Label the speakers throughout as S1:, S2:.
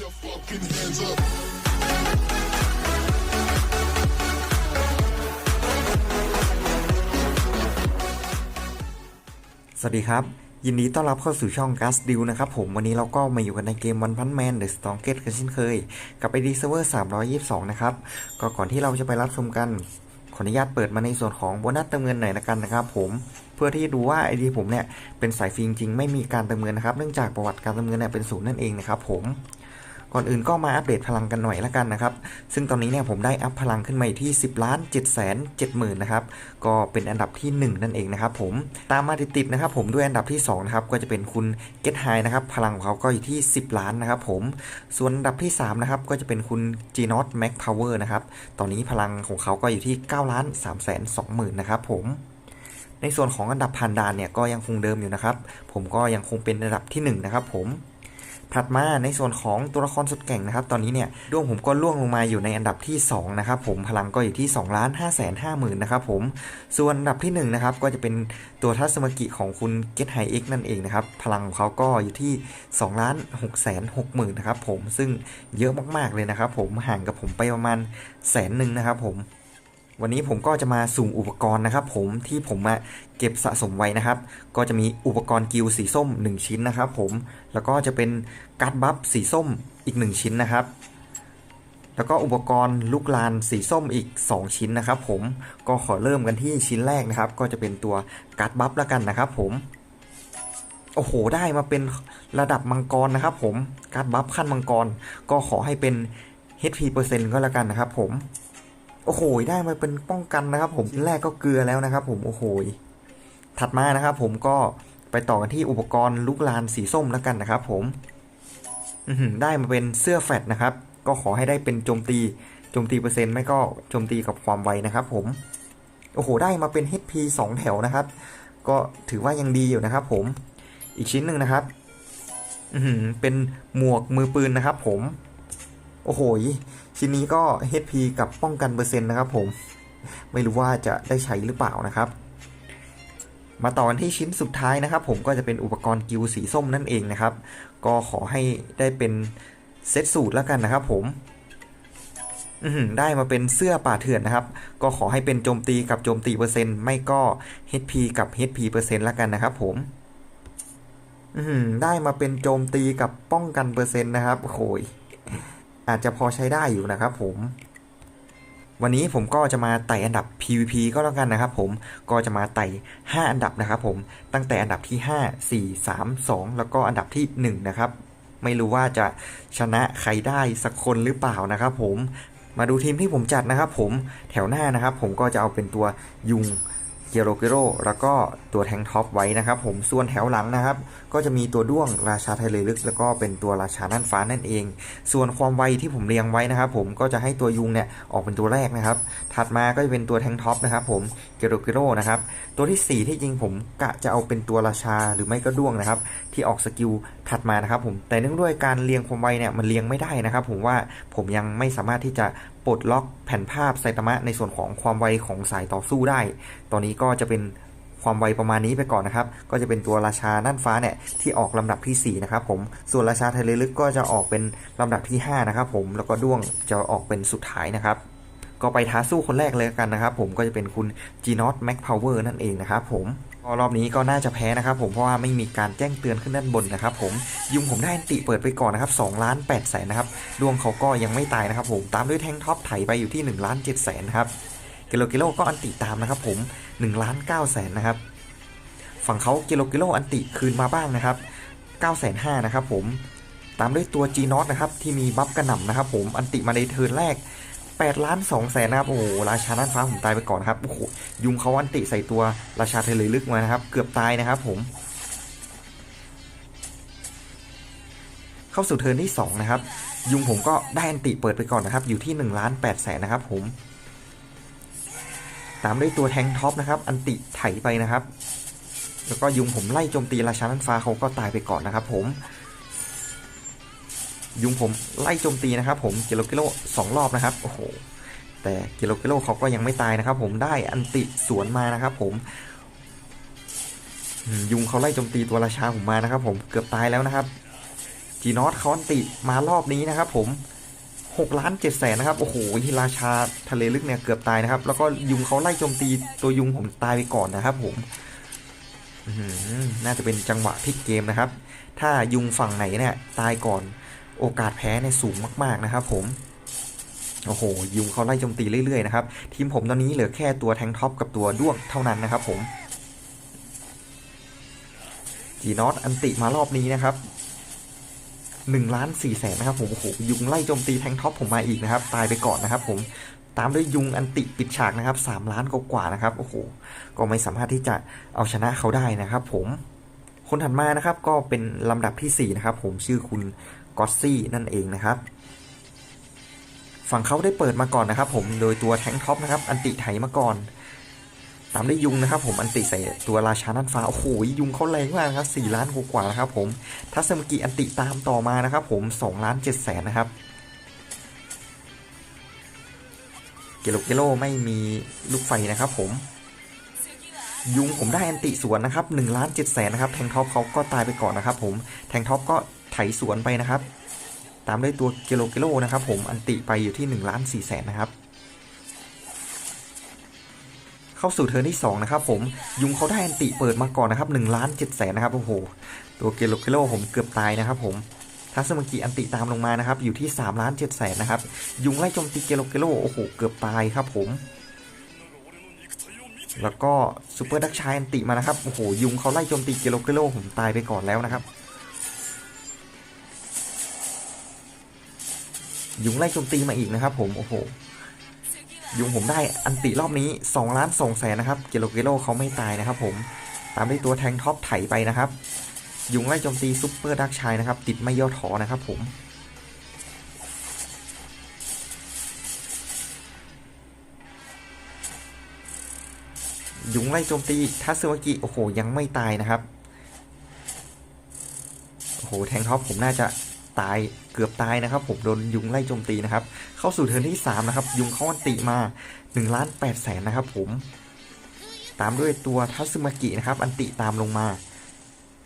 S1: your fucking hands up.
S2: สวัสดีครับ ยินดีต้อนรับเข้าสู่ช่อง g a s d e a l นะครับผม วันนี้เราก็มาอยู่กันในเกม One Punch Man The Strongest กันเช่นเคย กับ ID Server 322 นะครับ ก็ก่อนที่เราจะไปรับชมกัน ขออนุญาตเปิดมาในส่วนของโบนัสเติมเงินหน่อยละกันนะครับผมเพื่อที่ดูว่า ID ผมเนี่ยเป็นสายฟรีจริงๆไม่มีการเติมเงินนะครับ เนื่องจากประวัติการเติมเงินเนี่ยเป็นศูนย์นั่นเองนะครับผม ก่อนอื่นก็มาอัปเดตพลังกันหน่อยละกันนะครับ ซึ่งตอนนี้เนี่ยผมได้อัพพลังขึ้นมาอยู่ที่ 10ล้าน7แสน7หมื่นนะครับ ก็เป็นอันดับที่ 1 นั่นเองนะครับผม ตามมาติดๆนะครับผมด้วยอันดับที่2นะครับ ก็จะเป็นคุณ Get High นะครับ พลังของเขาก็อยู่ที่ 10 ล้านนะครับผม ส่วนอันดับที่3นะครับ ก็จะเป็นคุณ g n o t Max Power นะครับ ตอนนี้พลังของเขาก็อยู่ที่9ล้าน3แสน2หมื่นนะครับผมในส่วนของอันดับพันดานเนี่ยก็ยังคงเดิมอยู่นะครับ ผมก็ยังคงเป็นอันดับที่1นะครับผม ถัดมาในส่วนของตัวละครสุดเก่งนะครับ ตอนนี้เนี่ยดวงผมก็ล่วงลงมาอยู่ในอันดับที่ 2 นะครับผมพลังก็อยู่ที่2ล้าน5แสน5หมื่นนะครับผมส่วนอันดับที่1นะครับก็จะเป็นตัวทัศมกิของคุณเกตไฮเอ็กนั่นเองนะครับ พลังของเขาก็อยู่ที่2ล้าน6แสน6หมื่นนะครับผมซึ่งเยอะมากๆเลยนะครับผมห่างกับผมไปประมาณแสนหนึ่งนะครับผม วันนี้ผมก็จะมาสุ่มอุปกรณ์นะครับ ผมที่ผมมาเก็บสะสมไว้นะครับ ก็จะมีอุปกรณ์กิลสีส้ม 1 ชิ้นนะครับ ผมแล้วก็จะเป็นการ์ดบัฟสีส้มอีก 1 ชิ้นนะครับ แล้วก็อุปกรณ์ลูกลานสีส้มอีก 2 ชิ้นนะครับ ผมก็ขอเริ่มกันที่ชิ้นแรกนะครับ ก็จะเป็นตัวการ์ดบัฟแล้วกันนะครับ ผมโอ้โหได้มาเป็นระดับมังกรนะครับ ผมการ์ดบัฟขั้นมังกร ก็ขอให้เป็น HP เปอร์เซ็นต์ก็แล้วกันนะครับ ผม โอ้โหได้มาเป็นป้องกันนะครับ ผมชิ้นแรกก็เกลือแล้วนะครับ ผมโอ้โหถัดมานะครับ ผมก็ไปต่อกันที่อุปกรณ์ลูกลานสีส้มแล้วกันนะครับ ผมอือหือได้มาเป็นเสื้อแฟตนะครับ ก็ขอให้ได้เป็นโจมตีโจมตีเปอร์เซ็นต์ไม่ก็โจมตีกับความไวนะครับ ผม โอ้โห ได้มาเป็น HP 2แถวนะครับ ก็ถือว่ายังดีอยู่นะครับ ผม อีกชิ้นหนึ่งนะครับอือหือเป็นหมวกมือปืนนะครับ ผม โอ้โห ชิ้นนี้ก็ HP กับป้องกันเปอร์เซ็นต์นะครับผม ไม่รู้ว่าจะได้ใช้หรือเปล่านะครับ มาต่อกันที่ชิ้นสุดท้ายนะครับ ผมก็จะเป็นอุปกรณ์กิลสีส้มนั่นเองนะครับ ก็ขอให้ได้เป็นเซตสูตรแล้วกันนะครับ ผมได้มาเป็นเสื้อป่าเถื่อนนะครับ ก็ขอให้เป็นโจมตีกับโจมตีเปอร์เซ็นต์ไม่ก็ HP กับ HP เปอร์เซ็นต์แล้วกันนะครับ ผมได้มาเป็นโจมตีกับป้องกันเปอร์เซ็นต์นะครับโอ้โหย อาจจะพอใช้ได้อยู่นะครับผมวันนี้ผมก็จะมาไต่อันดับ PVP ก็แล้วกันนะครับผมก็จะมาไต่ 5 อันดับนะครับผมตั้งแต่อันดับที่ 5 4 3 2 แล้วก็อันดับที่ 1 นะครับ ไม่รู้ว่าจะชนะใครได้สักคนหรือเปล่านะครับผมมาดูทีมที่ผมจัดนะครับผมแถวหน้านะครับผมก็จะเอาเป็นตัวยุง เกียโรเกโรแล้วก็ตัวแทงท็อปไว้นะครับ ผมส่วนแถวหลังนะครับ ก็จะมีตัวด้วงราชาไทเลลึก แล้วก็เป็นตัวราชาน่านฟ้านั่นเอง ส่วนความไวที่ผมเรียงไว้นะครับ ผมก็จะให้ตัวยุงเนี่ยออกเป็นตัวแรกนะครับ ถัดมาก็จะเป็นตัวแทงท็อปนะครับ ผมเกียโรเกโรนะครับตัวที่ 4 ที่จริงผมกะจะเอาเป็นตัวราชาหรือไม่ก็ด้วงนะครับ ที่ออกสกิล ถัดมานะครับผมแต่เนื่องด้วยการเรียงความไวเนี่ยมันเรียงไม่ได้นะครับ ผมว่าผมยังไม่สามารถที่จะปลดล็อกแผ่นภาพไซตามะในส่วนของความไวของสายต่อสู้ได้ ตอนนี้ก็จะเป็นความไวประมาณนี้ไปก่อนนะครับ ก็จะเป็นตัวราชาน่านฟ้าเนี่ยที่ออกลำดับที่ 4 นะครับผม ส่วนราชาไทเลลึกก็จะออกเป็นลำดับที่ 5 นะครับผม แล้วก็ด้วงจะออกเป็นสุดท้ายนะครับ ก็ไปท้าสู้คนแรกเลยกันนะครับผม ก็จะเป็นคุณ g n o t Max Power นั่นเองนะครับผม ก็รอบนี้ก็น่าจะแพ้นะครับผมเพราะว่าไม่มีการแจ้งเตือนขึ้นด้านบนนะครับผมยุงผมได้อันติเปิดไปก่อนนะครับ2ล้าน8แสนนะครับดวงเขาก็ยังไม่ตายนะครับผมตามด้วยแทงท็อปไถไปอยู่ที่1ล้าน7แสนนะครับเกโลเกโลก็อันติตามนะครับผม1ล้าน9แสนนะครับฝั่งเขาเกโลเกโลอันติคืนมาบ้างนะครับ9แสน5นะครับผมตามด้วยตัว G n o t นะครับที่มีบัฟกระหน่ำนะครับผมอันติมาในเทิร์นแรก 8ล้าน2แสนนะครับโอ้โหราชาน่านฟ้าผมตายไปก่อนครับโอ้โหยุงเขาอันติใส่ตัวราชาเทเลลึกมานะครับ เกือบตายนะครับผม เข้าสู่เทิร์นที่ 2 นะครับ ยุงผมก็ได้อันติเปิดไปก่อนนะครับ อยู่ที่1ล้าน8แสนนะครับผม ตามด้วยตัวแทงท็อปนะครับ อันติไถไปนะครับ แล้วก็ยุงผมไล่โจมตีราชาน่านฟ้าเขาก็ตายไปก่อนนะครับ ผม ยุงผมไล่โจมตีนะครับผมเกโลเกโลสองรอบนะครับโอ้โหแต่เกโลเกโลเขาก็ยังไม่ตายนะครับผมได้อันติสวนมานะครับผมยุงเขาไล่โจมตีตัวราชาผมมานะครับผมเกือบตายแล้วนะครับจีนอตเขาอันติมารอบนี้นะครับผม6ล้าน7แสนนะครับโอ้โหที่ราชาทะเลลึกเนี่ยเกือบตายนะครับ แล้วก็ยุงเขาไล่โจมตีตัวยุงผมตายไปก่อนนะครับผมน่าจะเป็นจังหวะพลิกเกมนะครับ ถ้ายุงฝั่งไหนเนี่ยตายก่อน โอกาสแพ้เนี่ยสูงมากๆนะครับผมโอ้โหยุงเขาไล่โจมตีเรื่อยๆนะครับทีมผมตอนนี้เหลือแค่ตัวแทงท็อปกับตัวด้วงเท่านั้นนะครับผมจีนอตอันติมารอบนี้นะครับหนึ่งล้านสี่แสนนะครับผมโอ้โหยุงไล่โจมตีแทงท็อปผมมาอีกนะครับ ตายไปก่อนนะครับผมตามด้วยยุงอันติปิดฉากนะครับสามล้านกว่าๆนะครับโอ้โหก็ไม่สามารถที่จะเอาชนะเขาได้นะครับ ผมคนถัดมานะครับก็เป็นลำดับที่สี่นะครับผมชื่อคุณ กอสซี่นั่นเองนะครับ ฝั่งเขาได้เปิดมาก่อนนะครับ ผมโดยตัวแทงท็อปนะครับ อันติไถมาก่อน ตามได้ยุงนะครับ ผมอันติใส่ตัวราชานันฟ้าโอ้โหยุงเขาแรงมากนะครับสี่ล้านกว่าๆนะครับ ผมทัศมกิอันติตามต่อมานะครับ ผมสองล้านเจ็ดแสนนะครับเกลโลเกโลไม่มีลูกไฟนะครับ ผมยุงผมได้อันติสวนนะครับหนึ่งล้านเจ็ดแสนนะครับแทงท็อปเขาก็ตายไปก่อนนะครับผมแทงท็อปก็ ไถสวนไปนะครับ ตามด้วยตัวเกโลเกโลนะครับ ผมอันติไปอยู่ที่1ล้าน4แสนนะครับ เข้าสู่เทิร์นที่2นะครับผมยุงเขาได้อันติเปิดมาก่อนนะครับ1ล้าน7แสนนะครับโอ้โหตัวเกโลเกโลผมเกือบตายนะครับ ผมทัสมากิอันติตามลงมานะครับ อยู่ที่3ล้าน7แสนนะครับ ยุงไล่โจมตีเกโลเกโลโอ้โหเกือบตายครับผมแล้วก็ซูเปอร์ดักชายอันติมานะครับ โอ้โห ยุงเขาไล่โจมตีเกโลเกโลผมตายไปก่อนแล้วนะครับ ยุงไล่โจมตีมาอีกนะครับผมโอ้โหยุงผมได้อันติรอบนี้2ล้าน2แสนนะครับเกโลเกโลเขาไม่ตายนะครับผมตามด้วยตัวแทงท็อปไถไปนะครับ ยุงไล่โจมตีซุปเปอร์ดักชายนะครับ ติดไม่ย่อถอนะครับผมยุงไล่โจมตีทัสวกิโอ้โหยังไม่ตายนะครับโอ้โหแทงท็อปผมน่าจะ ตายเกือบตายนะครับผมโดนยุงไล่โจมตีนะครับ เข้าสู่เทิร์นที่3นะครับยุงเข้าอันติมา1ล้าน8แสนนะครับผม ตามด้วยตัวทัสึมากินะครับ อันติตามลงมา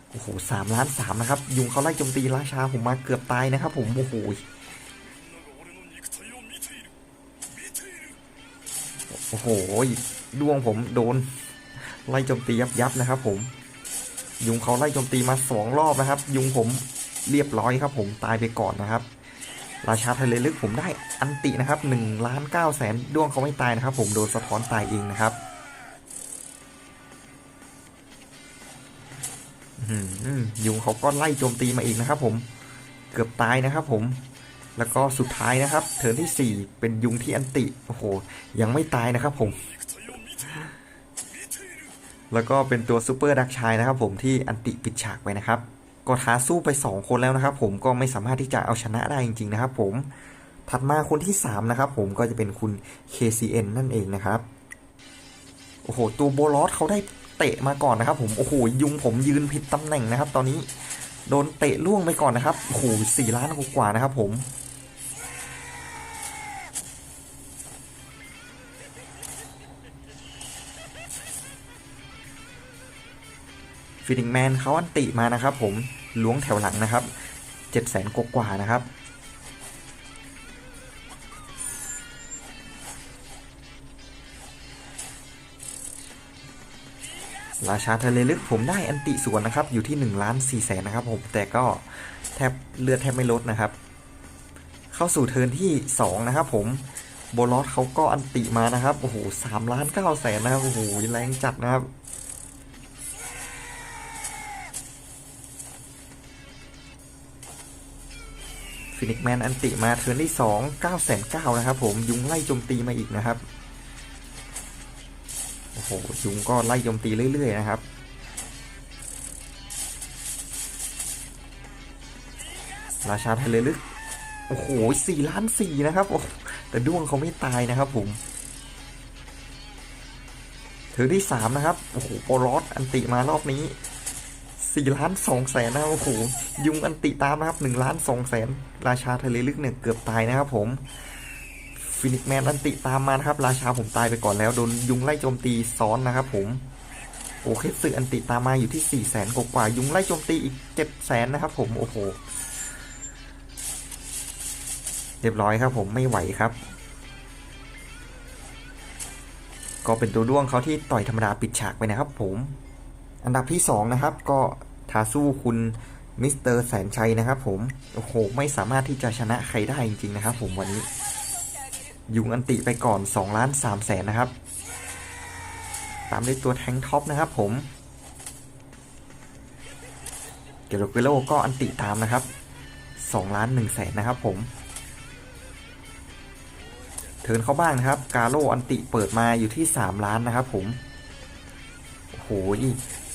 S2: โอ้โหสามล้านสามนะครับ ยุงเขาไล่โจมตีราชาผมมาเกือบตายนะครับผมโอ้โหโอ้โหดวงผมโดน ไล่โจมตียับยับนะครับ ผม ยุงเขาไล่โจมตีมาสองรอบนะครับ ยุงผม เรียบร้อยครับผมตายไปก่อนนะครับราชาทะเลลึกผมได้อันตินะครับหนึ่งล้านเก้าแสนดวงเขาไม่ตายนะครับ ผมโดนสะท้อนตายเองนะครับยุงเขาก็ไล่โจมตีมาอีกนะครับ ผมเกือบตายนะครับ ผม แล้วก็สุดท้ายนะครับ เทิร์นที่ 4 เป็นยุงที่อันติโอ้โห ยังไม่ตายนะครับ ผม แล้วก็เป็นตัวซูเปอร์ดักชายนะครับ ผมที่อันติปิดฉากไปนะครับ ก็ท้าสู้ไป 2 คนแล้วนะครับ ผมก็ไม่สามารถที่จะเอาชนะได้จริง ๆ นะครับผมถัดมาคนที่ 3 นะครับผมก็จะเป็นคุณ KCN นั่นเองนะครับ โอ้โห ตัวโบลอสเขาได้เตะมาก่อนนะครับ ผมโอ้โหยุงผมยืนผิดตำแหน่งนะครับ ตอนนี้โดนเตะล่วงไปก่อนนะครับโอ้โหสี่ล้านกว่าๆนะครับผม ฟินิงแมนเขาอันติมานะครับผมล้วงแถวหลังนะครับเจ็ดแสนกว่าๆนะครับราชาทะเลลึกผมได้อันติส่วนนะครับ อยู่ที่1ล้าน4แสนนะครับผมแต่ก็แทบเลือดแทบไม่ลดนะครับ เข้าสู่เทิร์นที่2นะครับผมโบลอสเขาก็อันติมานะครับโอ้โหสามล้านเก้าแสนนะครับโอ้โหแรงจัดนะครับ ฟินิกแมนอันติมาเทิร์นที่สองเก้าแสนเก้านะครับผมยุงไล่โจมตีมาอีกนะครับโอ้โหยุงก็ไล่โจมตีเรื่อย ๆ นะครับราชาทะเลลึก โอ้โหสี่ล้านสี่นะครับ โอ้ แต่ด้วงเขาไม่ตายนะครับผมเธอที่สามนะครับ โอ้โห โปรอสอันติมารอบนี้ สี่ล้านสองแสนนะโอ้โหยุงอันติตามนะครับหนึ่งล้านสองแสนราชาทะเลลึกเนี่ยเกือบตายนะครับผมฟินิกแมนอันติตามมานะครับ ราชาผมตายไปก่อนแล้วโดนยุงไล่โจมตีซ้อนนะครับผมโอเคสึอันติตามมาอยู่ที่4ี่แสนกว่ายุงไล่โจมตีอีก7จ็ดแสนนะครับผมโอ้โหเรียบร้อยครับผมไม่ไหวครับ ก็เป็นตัวด้วงเขาที่ต่อยธรรมดาปิดฉากไปนะครับผม อันดับที่ 2 นะครับ ก็ทาสู้คุณมิสเตอร์แสนชัยนะครับ ผม โอ้โห ไม่สามารถที่จะชนะใครได้จริงๆนะครับ ผมวันนี้ ยุงอันติไปก่อน2ล้าน3แสนนะครับ ตามด้วยตัวแทงท็อปนะครับ ผม เกโรเกโลก็อันติตามนะครับ2ล้าน1แสนนะครับ ผมเทินเข้าบ้างนะครับ กาโลอันติเปิดมาอยู่ที่ 3 ล้านนะครับ ผม โอ้โห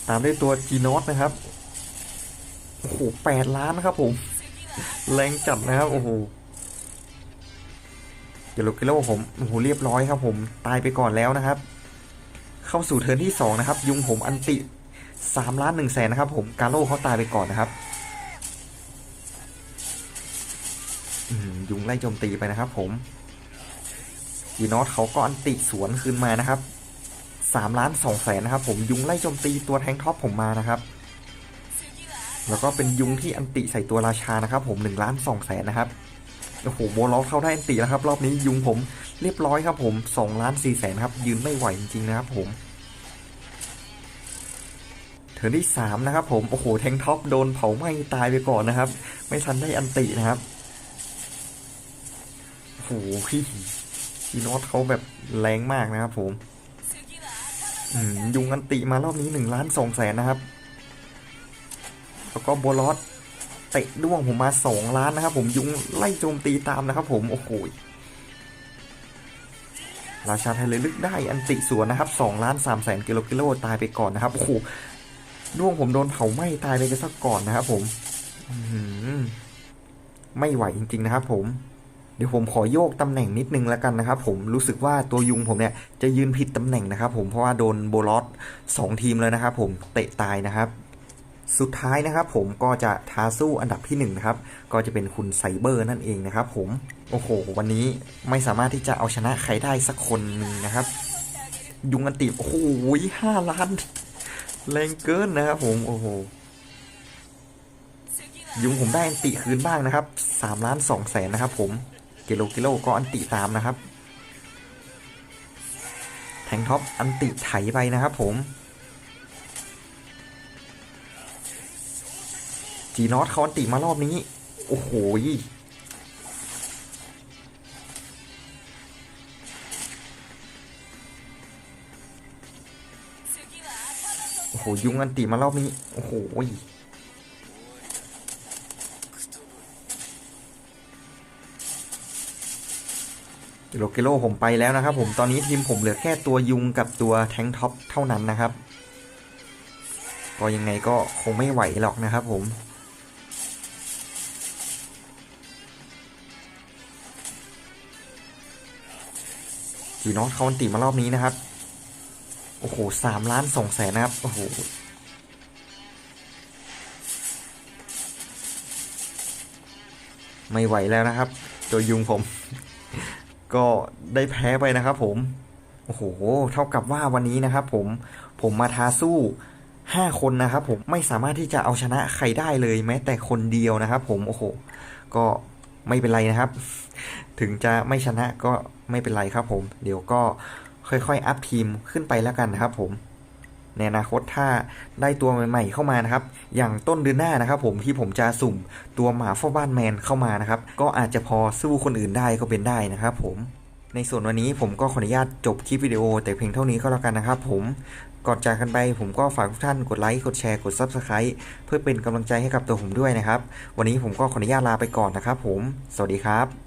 S2: ตามด้วยตัวจีโนสนะครับ โอ้โหแปดล้านนะครับผม แรงจัดนะครับ โอ้โหเกโลเกโลผมโอ้โหเรียบร้อยครับ ผมตายไปก่อนแล้วนะครับ เข้าสู่เทิร์นที่2นะครับ ยุงผมอันติ3ล้าน1แสนนะครับ ผมกาโลเขาตายไปก่อนนะครับยุงไล่โจมตีไปนะครับ ผมยีนอตเขาก็อันติสวนคืนมานะครับ สามล้านสองแสนนะครับผมยุงไล่โจมตีตัวแทงท็อปผมมานะครับ แล้วก็เป็นยุงที่อันติใส่ตัวราชานะครับ ผมหนึ่งล้านสองแสนนะครับโอ้โหโบล็อกเข้าได้อันติแล้วครับ รอบนี้ยุงผมเรียบร้อยครับ ผมสองล้านสี่แสนครับ ยืนไม่ไหวจริงๆนะครับผมเทิร์นที่สามนะครับผมโอ้โหแทงท็อปโดนเผาไหม้ตายไปก่อนนะครับ ไม่ทันได้อันตินะครับโอ้โหพี่ทีโนตเขาแบบแรงมากนะครับผม ยุงอันติมารอบนี้หนึ่งล้านสองแสนนะครับ แล้วก็โบลอสเตะด้วงผมมาสองล้านนะครับ ผมยุงไล่โจมตีตามนะครับผมโอ้โหราชาไทยเลยลึกได้อันติสวนนะครับสองล้านสามแสนกิโลกิโลตายไปก่อนนะครับโอ้โหด้วงผมโดนเผาไหม้ตายไปกันสักก่อนนะครับผมไม่ไหวจริง ๆ นะครับผม เดี๋ยวผมขอโยกตำแหน่งนิดนึงแล้วกันนะครับ ผมรู้สึกว่าตัวยุงผมเนี่ยจะยืนผิดตำแหน่งนะครับ ผมเพราะว่าโดนโบลอสสองทีมเลยนะครับ ผมเตะตายนะครับ สุดท้ายนะครับ ผมก็จะท้าสู้อันดับที่หนึ่งนะครับก็จะเป็นคุณไซเบอร์นั่นเองนะครับ ผมโอ้โห วันนี้ไม่สามารถที่จะเอาชนะใครได้สักคนหนึ่งนะครับ ยุงอันติโอ้โหห้าล้านแรงเกินนะครับผมโอ้โหยุงผมได้อันติคืนบ้างนะครับสามล้านสองแสนนะครับผม กิโลกิโลก็อันติตามนะครับ แทงท็อปอันติไถไปนะครับผมจีนอตเขาอันติมารอบนี้ โอ้โหโอ้โหยุงอันติมารอบนี้ โอ้โห กิโลกิโลผมไปแล้วนะครับ ผมตอนนี้ทีมผมเหลือแค่ตัวยุงกับตัวแทงท็อปเท่านั้นนะครับ ก็ยังไงก็คงไม่ไหวหรอกนะครับผมจีนอตเขาอันติมารอบนี้นะครับ โอ้โหสามล้านสองแสนนะครับ โอ้โหไม่ไหวแล้วนะครับ ตัวยุงผม ก็ได้แพ้ไปนะครับผม โอ้โห เท่ากับว่าวันนี้นะครับผม ผมมาท้าสู้ห้าคนนะครับผม ไม่สามารถที่จะเอาชนะใครได้เลยแม้แต่คนเดียวนะครับผม โอ้โห ก็ไม่เป็นไรนะครับ ถึงจะไม่ชนะก็ไม่เป็นไรครับผม เดี๋ยวก็ค่อยๆ อัพทีมขึ้นไปแล้วกันนะครับผม ในอนาคตถ้าได้ตัวใหม่ ๆ เข้ามานะครับ อย่างต้นเดือนหน้านะครับ ผมที่ผมจะสุ่มตัวหมาฟอบ้านแมนเข้ามานะครับ ก็อาจจะพอสู้คนอื่นได้ก็เป็นได้นะครับ ผมในส่วนวันนี้ผมก็ขออนุญาตจบคลิปวิดีโอ แต่เพียงเท่านี้ก็แล้วกันนะครับผม ก่อนจากกันไปผมก็ฝากทุกท่านกดไลค์ กดแชร์ กด Subscribe เพื่อเป็นกำลังใจให้กับตัวผมด้วยนะครับ วันนี้ผมก็ขออนุญาตลาไปก่อนนะครับผม สวัสดีครับ